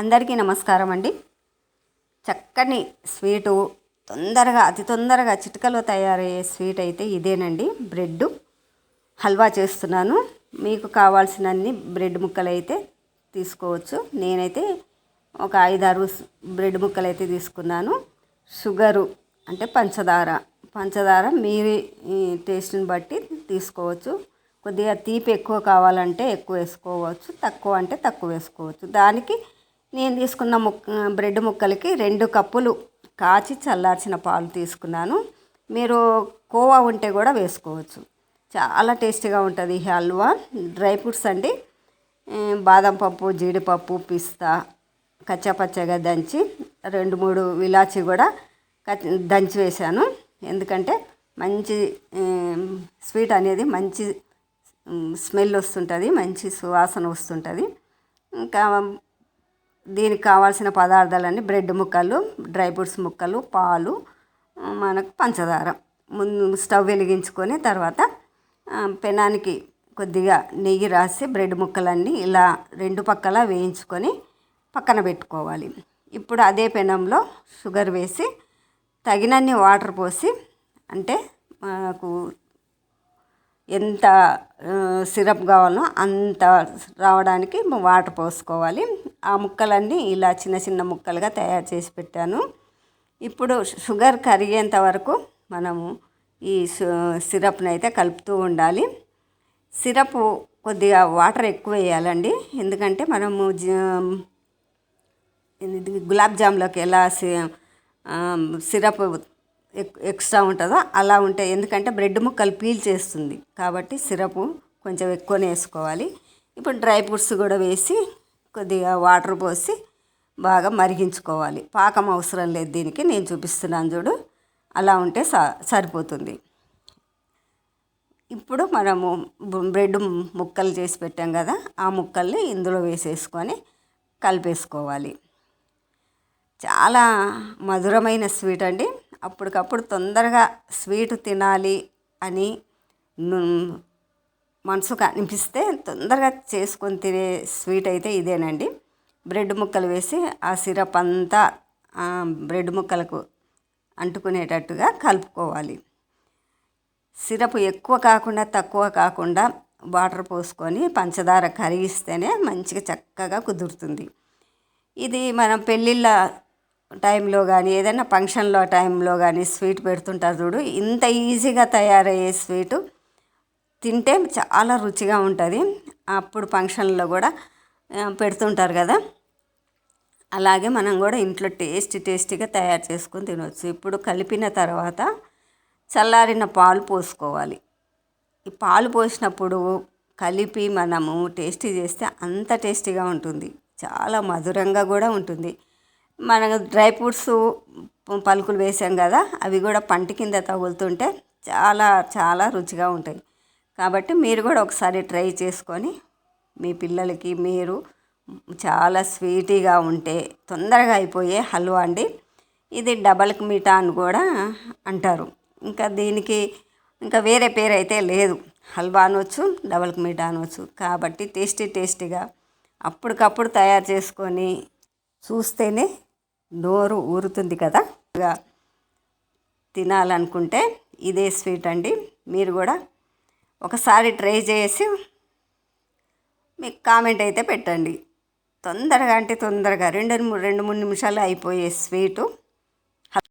అందరికీ నమస్కారం అండి. చక్కని స్వీటు తొందరగా అతి తొందరగా చిటికలో తయారయ్యే స్వీట్ అయితే ఇదేనండి. బ్రెడ్ హల్వా చేస్తున్నాను. మీకు కావాల్సినన్ని బ్రెడ్ ముక్కలు అయితే తీసుకోవచ్చు. నేనైతే ఒక ఐదారు బ్రెడ్ ముక్కలు అయితే తీసుకున్నాను. షుగరు అంటే పంచదార. పంచదార మీరు టేస్ట్ని బట్టి తీసుకోవచ్చు. కొద్దిగా తీపి ఎక్కువ కావాలంటే ఎక్కువ వేసుకోవచ్చు. తక్కువ అంటే తక్కువ వేసుకోవచ్చు. దానికి నేను తీసుకున్న ముక్క బ్రెడ్ ముక్కలకి రెండు కప్పులు కాచి చల్లార్చిన పాలు తీసుకున్నాను. మీరు కోవా ఉంటే కూడా వేసుకోవచ్చు. చాలా టేస్టీగా ఉంటుంది ఈ హల్వా. డ్రై ఫ్రూట్స్ అండి. బాదం పప్పు జీడిపప్పు పిస్తా కచ్చాపచ్చగా దంచి రెండు మూడు ఇలాచి కూడా దంచి వేశాను. ఎందుకంటే మంచి స్వీట్ అనేది మంచి స్మెల్ వస్తుంటుంది మంచి సువాసన వస్తుంటుంది. ఇంకా దీనికి కావాల్సిన పదార్థాలన్నీ బ్రెడ్ ముక్కలు డ్రై ఫ్రూట్స్ ముక్కలు పాలు మనకు పంచదార. ముందు స్టవ్ వెలిగించుకొని తర్వాత పెనానికి కొద్దిగా నెయ్యి రాసి బ్రెడ్ ముక్కలన్నీ ఇలా రెండు పక్కల వేయించుకొని పక్కన పెట్టుకోవాలి. ఇప్పుడు అదే పెనంలో షుగర్ వేసి తగినన్ని వాటర్ పోసి అంటే మనకు ఎంత సిరప్ కావాలో అంత రావడానికి వాటర్ పోసుకోవాలి. ఆ ముక్కలన్నీ ఇలా చిన్న చిన్న ముక్కలుగా తయారు చేసి పెట్టాను. ఇప్పుడు షుగర్ కరిగేంత వరకు మనము ఈ సు- సిరప్ని అయితే కలుపుతూ ఉండాలి. సిరప్ కొద్దిగా వాటర్ ఎక్కువ వేయాలండి. ఎందుకంటే మనము గులాబ్ జామ్లోకి ఎలా సి- సిరప్ ఎక్- ఎక్స్ట్రా ఉంటుందో అలా ఉంటాయి ఎందుకంటే బ్రెడ్ ముక్కలు పీల్ చేస్తుంది కాబట్టి సిరప్ కొంచెం ఎక్కువనే వేసుకోవాలి. ఇప్పుడు డ్రై ఫ్రూట్స్ కూడా వేసి కొద్దిగా వాటర్ పోసి బాగా మరిగించుకోవాలి. పాకం అవసరం లేదు దీనికి నేను చూపిస్తున్నాను చూడు. అలా ఉంటే స సరిపోతుంది. ఇప్పుడు మనము బ్రెడ్ ముక్కలు చేసి పెట్టాం కదా ఆ ముక్కల్ని ఇందులో వేసేసుకొని కలిపేసుకోవాలి. చాలా మధురమైన స్వీట్ అండి. అప్పటికప్పుడు తొందరగా స్వీట్ తినాలి అని మనసుకు అనిపిస్తే తొందరగా చేసుకొని తినే స్వీట్ అయితే ఇదేనండి. బ్రెడ్ ముక్కలు వేసి ఆ సిరప్ అంతా బ్రెడ్ ముక్కలకు అంటుకునేటట్టుగా కలుపుకోవాలి. సిరప్ ఎక్కువ కాకుండా తక్కువ కాకుండా వాటర్ పోసుకొని పంచదార కరిగిస్తేనే మంచిగా చక్కగా కుదురుతుంది. ఇది మనం పెళ్ళిళ్ళ టైంలో కానీ ఏదైనా ఫంక్షన్లో టైంలో కానీ స్వీట్ పెడుతుంటారు చూడు ఇంత ఈజీగా తయారయ్యే స్వీటు తింటే చాలా రుచిగా ఉంటుంది. అప్పుడు ఫంక్షన్లో కూడా పెడుతుంటారు కదా. అలాగే మనం కూడా ఇంట్లో టేస్టీ టేస్టీగా తయారు చేసుకొని తినవచ్చు ఇప్పుడు కలిపిన తర్వాత చల్లారిన పాలు పోసుకోవాలి. ఈ పాలు పోసినప్పుడు కలిపి మనము టేస్టీ చేస్తే అంత టేస్టీగా ఉంటుంది. చాలా మధురంగా కూడా ఉంటుంది. మన డ్రై ఫ్రూట్స్ పలుకులు వేసాం కదా అవి కూడా పంట కింద తగులుతుంటే చాలా చాలా రుచిగా ఉంటాయి. కాబట్టి మీరు కూడా ఒకసారి ట్రై చేసుకొని మీ పిల్లలకి మీరు చాలా స్వీటీగా ఉంటే తొందరగా అయిపోయే హల్వా అండి. ఇది డబల్ మీఠా అని కూడా అంటారు. ఇంకా దీనికి ఇంకా వేరే పేరు అయితే లేదు. హల్వా అనవచ్చు డబల్ మీఠా అనవచ్చు కాబట్టి టేస్టీ టేస్టీగా అప్పటికప్పుడు తయారు చేసుకొని చూస్తేనే నోరు ఊరుతుంది కదా. ఇక తినాలనుకుంటే ఇదే స్వీట్ అండి. మీరు కూడా ఒకసారి ట్రై చేసి మీకు కామెంట్ అయితే పెట్టండి. తొందరగా అంటే తొందరగా రెండు రెండు మూడు నిమిషాలు అయిపోయే స్వీటు.